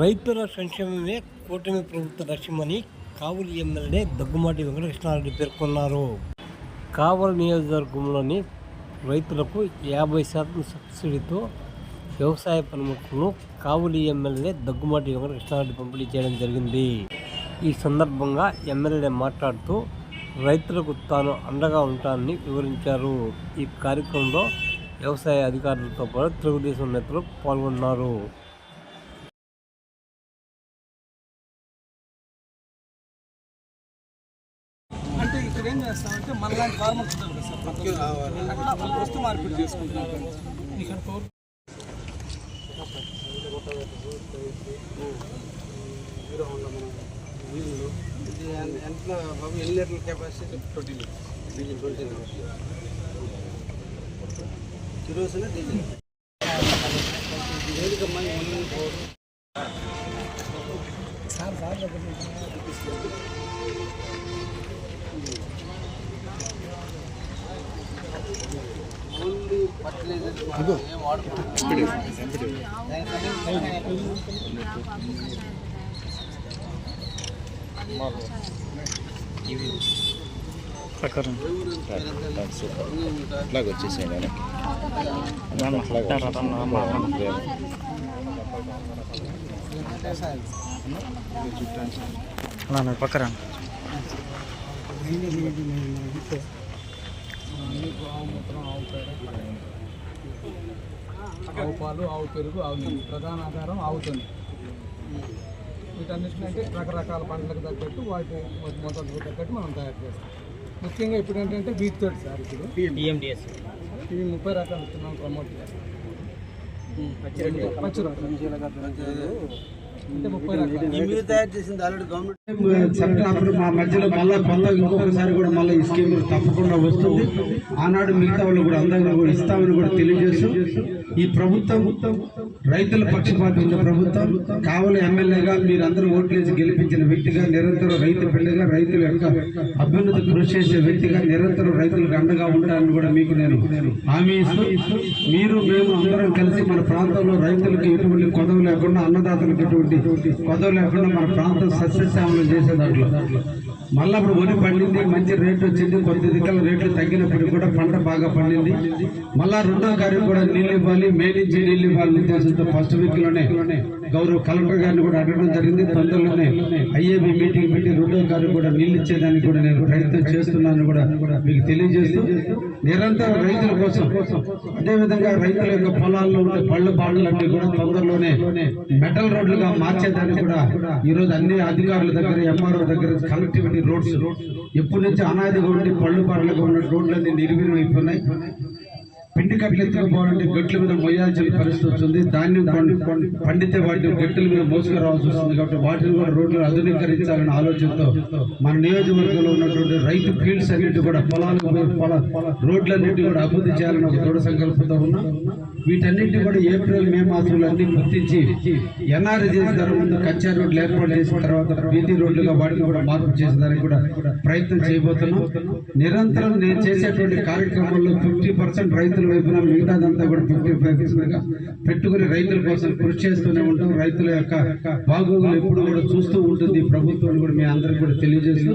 రైతుల సంక్షేమమే కూటమి ప్రభుత్వ లక్ష్యమని కావలి ఎమ్మెల్యే దగ్గుమాటి వెంకటకృష్ణారెడ్డి పేర్కొన్నారు. కావలి నియోజకవర్గంలోని రైతులకు యాభై శాతం సబ్సిడీతో వ్యవసాయ పనిముట్లను కావలి ఎమ్మెల్యే దగ్గుమాటి వెంకటకృష్ణారెడ్డి పంపిణీ చేయడం జరిగింది. ఈ సందర్భంగా ఎమ్మెల్యే మాట్లాడుతూ రైతులకు తాను అండగా ఉంటానని వివరించారు. ఈ కార్యక్రమంలో వ్యవసాయ అధికారులతో పాటు తెలుగుదేశం నేతలు పాల్గొన్నారు. ఇక్కడ ఏం చేస్తామంటే మనలాంటి ఫార్మర్స్ ఉంటారు కదా సార్. అట్లా మనం వస్తు మార్పిడి చేసుకుంటాం ఇక్కడ పౌరు ఎంత బాబు ఎన్ని లీటర్ల capacity twenty diesel twenty kerosene diesel ఈ one four sir sir only fertilizer ఏం వాడుకోవాలి ప్రకారం. అట్లాగ వచ్చేసేయండి అలానే పక్కన ఆవు మూత్రం ఆవు పేడ ఆవు పాలు ఆవు పెరుగు ఆవు నెయ్యి. ప్రధాన ఆధారం ఆవుతుంది వీటన్నిటిని అంటే రకరకాల పంటలకు తగ్గట్టు వాటి మొదలకు తగ్గట్టు మనం తయారు చేస్తాం. ముఖ్యంగా ఇప్పుడు ఏంటంటే వీటి తోటి సార్ ఇప్పుడు. బిఎండిఎస్ ఇవి ముప్పై రకాల విత్తనాలు ప్రమోట్ చేస్తాం పచ్చి రకాలు మీరు తయారు చేసింది ఆల్రెడీ గవర్నమెంట్ సెప్టెంబర్ మా మధ్యలో మళ్ళీ కొంత ఇంకొకసారి కూడా మళ్ళీ ఈ స్కీమ్ తప్పకుండా వస్తుంది. ఆనాడు మిగతా వాళ్ళు కూడా అందరూ కూడా ఇస్తామని కూడా తెలియజేస్తూ ఈ ప్రభుత్వం రైతుల పక్షపాతం ఉన్న ప్రభుత్వం కావలి ఎమ్మెల్యేగా మీరందరూ ఓట్లేసి గెలిపించిన వ్యక్తిగా నిరంతరం రైతు బిడ్డగా రైతుల యొక్క అభ్యున్నతి కృషి చేసే వ్యక్తిగా నిరంతరం రైతులకు అండగా ఉంటానని కూడా మీకు నేను హామీ ఇస్తూ మీరు మేము అందరం కలిసి మన ప్రాంతంలో రైతులకు ఎటువంటి కొదవ లేకుండా అన్నదాతలకు ఎటువంటి కొదవ లేకుండా మన ప్రాంతం సస్యశ్యామలం చేసే దాంట్లో. మళ్ళీ అప్పుడు వరి పండింది మంచి రేటు వచ్చింది కొద్ది దిక్కల రేట్లు తగ్గినప్పుడు కూడా పంట బాగా పండింది. మళ్ళా రెండో కార్యం కూడా నీళ్ళు ఇవ్వాలి మేలించి నీళ్ళు ఇవ్వాలని ఉద్దేశంతో ఫస్ట్ వీక్లోనే గౌరవ కలెక్టర్ గారిని కూడా అడగడం జరిగింది. తొందరలోనే ఐఏబీ మీటింగ్ పెట్టి రెండో కార్యం కూడా నీళ్ళు ఇచ్చేదానికి కూడా నేను ప్రయత్నం చేస్తున్నాను కూడా మీకు తెలియజేస్తూ నిరంతరం రైతుల కోసం అదేవిధంగా రైతుల యొక్క పొలాల్లో ఉండే పళ్ళు బాటలన్నీ కూడా తొందరలోనే మెటల్ రోడ్లుగా మార్చేదానికి కూడా ఈ రోజు అన్ని అధికారుల దగ్గర ఎంఆర్ఓ దగ్గర కనెక్టివిటీ రోడ్స్ ఎప్పటి నుంచి అనాదిగా ఉండి పళ్ళు పాటలుగా ఉన్న రోడ్లన్నీ నిర్వీర్యం అయిపోయినాయి. పిండి కట్టలు ఎత్తుకుపోవాలంటే గట్ల మీద మొయ్యాల్సిన పరిస్థితి వస్తుంది. ధాన్యం పండితే వాటిని గట్టెల మీద మోసుకు రావాల్సి వస్తుంది కాబట్టి వాటిని కూడా రోడ్లు ఆధునీకరించాలనే ఆలోచనతో మన నియోజకవర్గంలో ఉన్నటువంటి రైతు ఫీల్డ్స్ అన్నిటి కూడా పొలాలు పోయి పొల రోడ్లన్నింటి కూడా అభివృద్ధి చేయాలని ఒక దృఢ సంకల్పంతో ఉన్నాం. వీటన్నింటినీ కూడా ఏప్రిల్ మే మాసంలో అన్ని గుర్తించి ఎన్ఆర్ఐ చేసిన ముందు కచ్చా రోడ్లు ఏర్పాటు చేసిన తర్వాత వీధి రోడ్లుగా వాటిని కూడా మార్పు చేసేదానికి కూడా ప్రయత్నం చేయబోతున్నాం. నిరంతరం నేను చేసేటువంటి కార్యక్రమంలో ఫిఫ్టీ పర్సెంట్ రైతుల వైపున మిగతాదంతా కూడా ఫిఫ్టీ ఫైవ్ పెట్టుకుని రైతుల కోసం కృషి చేస్తూనే ఉంటాం. రైతుల యొక్క బాగోగులు ఎప్పుడు కూడా చూస్తూ ఉంటుంది. ప్రభుత్వం కూడా మీ అందరికీ కూడా తెలియజేస్తూ